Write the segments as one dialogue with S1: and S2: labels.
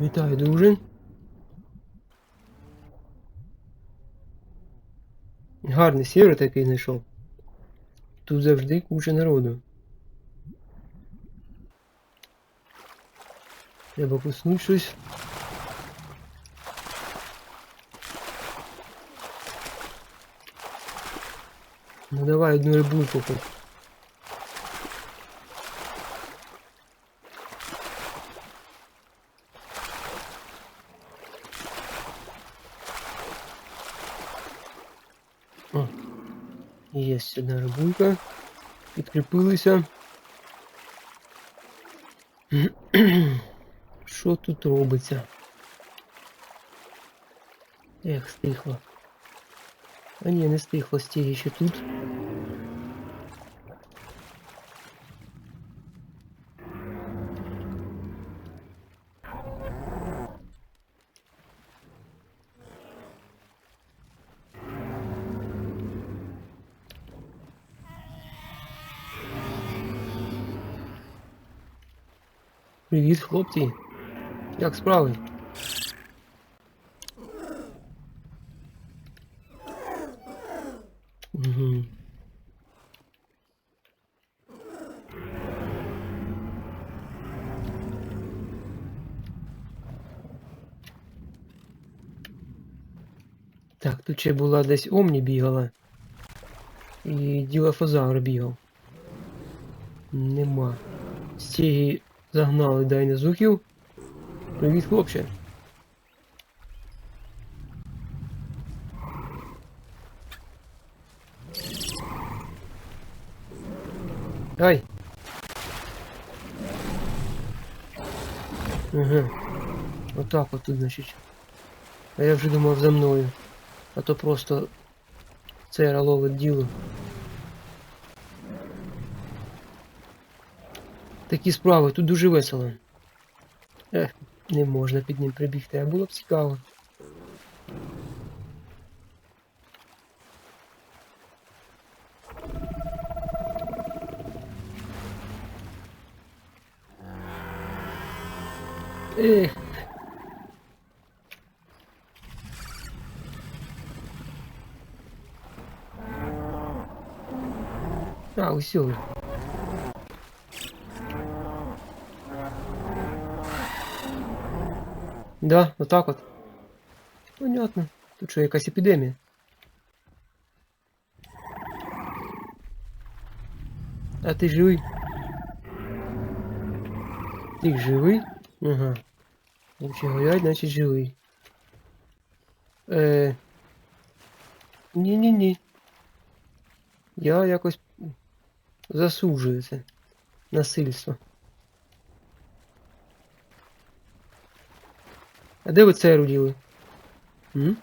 S1: Вітаю, друже. Гарний сєвер такий знайшов. Тут завжди куча народу. Треба куснуть щось. Ну давай одну рибульку хоч. Є одна рибулька. Підкріпилися. Що тут робиться? Ех, стихло. А ні, не стихло, стіги ще тут. Привіт, хлопці. Як справи? Угу. Так, тут ще була десь Омні бігала. І ділофозавр бігав. Нема. Стіги загнали дайнозухів. Привіт, хлопче. Ай! Ага. Отак от тут, значить. А я вже думав за мною. А то просто цера ловить діло. Такі справи, тут дуже весело. Ех, не можна під ним прибігти, а було б цікаво. Ех. А, усё. Да, отак от. Понятно. Тут що, якась епідемія? А ти живий? Ти живий? Ага. Якщо говорять, значить живий. Е... Ні-ні-ні. Я якось засуджую це. Насильство. А де ви це руділи? М?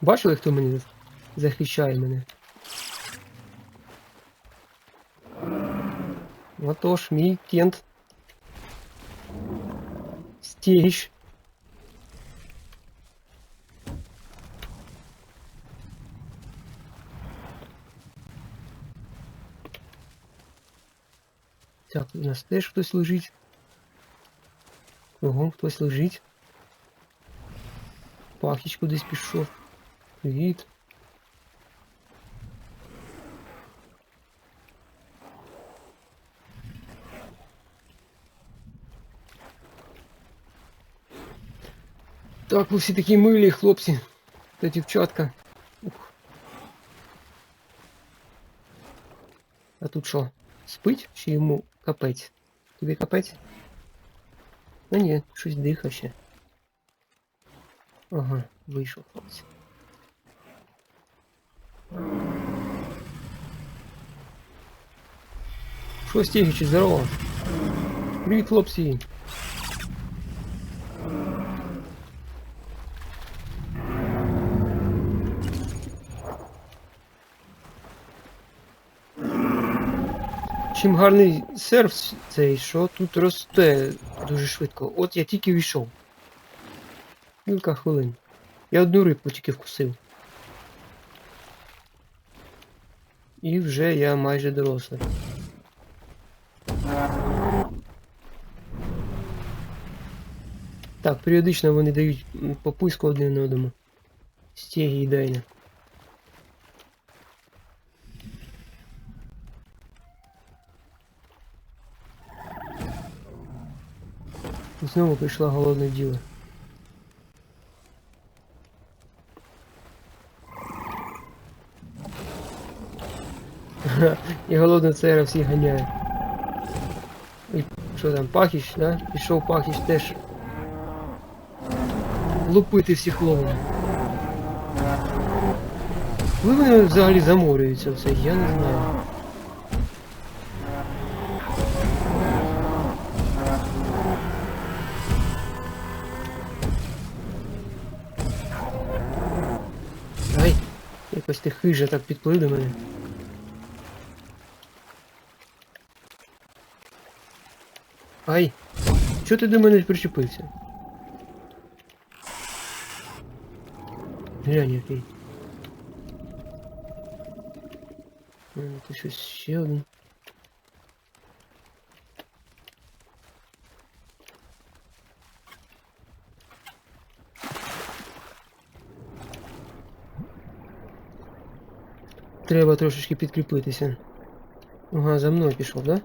S1: Бачили, хто мені захищає мене? Отож, мій кент. Стіж. Так, у нас теж хтось лежить. Ого, хтось лежить. Пахіч кудись пішов. Привіт. Так, ви всі такі милі, хлопці та дівчатка. Ух. А тут що? Спить чи йому капець? Тобі капець? А ні, щось диха ще. Ага, вийшов хлопці. Що стігічі, здорово. Привіт, хлопці. Чим гарний серф цей, що тут росте дуже швидко. От я тільки війшов. Кілька хвилин. Я одну рибку тільки вкусив. І вже я майже дорослий. Так, періодично вони дають пописку один одному. Стегі і І Знову прийшла голодна діва. Ха, І голодна цера всіх ганяє. І що там, пахіч, да? Пішов пахіч теж лупити всіх ловом. Коли вони взагалі заморюються все, я не знаю. Якось ти хижа так підплив до мене. Ай, чого ти до мене причепився? Глянь який. Це щось ще один. Треба трошечки підкріпитися. Ага, за мною пішов, да?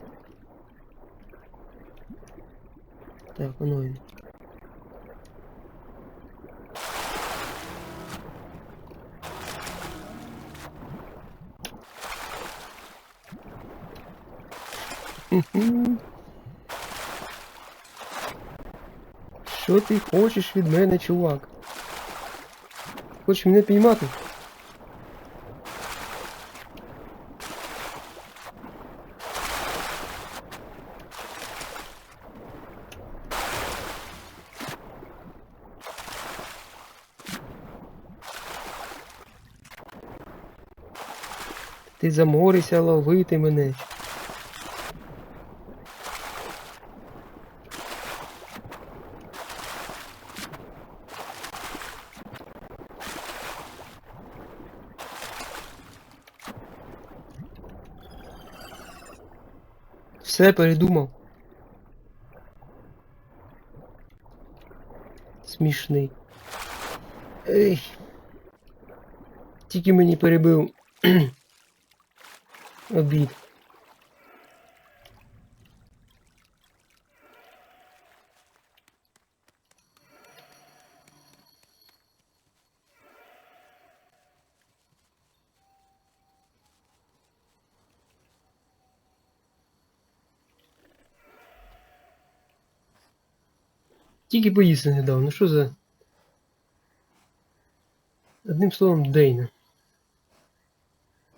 S1: Так, воно він. Що ти хочеш від мене, чувак? Хочеш мене піймати? Ти заморися ловити мене. Все передумав. Смішний. Ей. Тільки мені перебив обід. Тільки поїсти не дав. Ну що за. Одним словом, Дейна.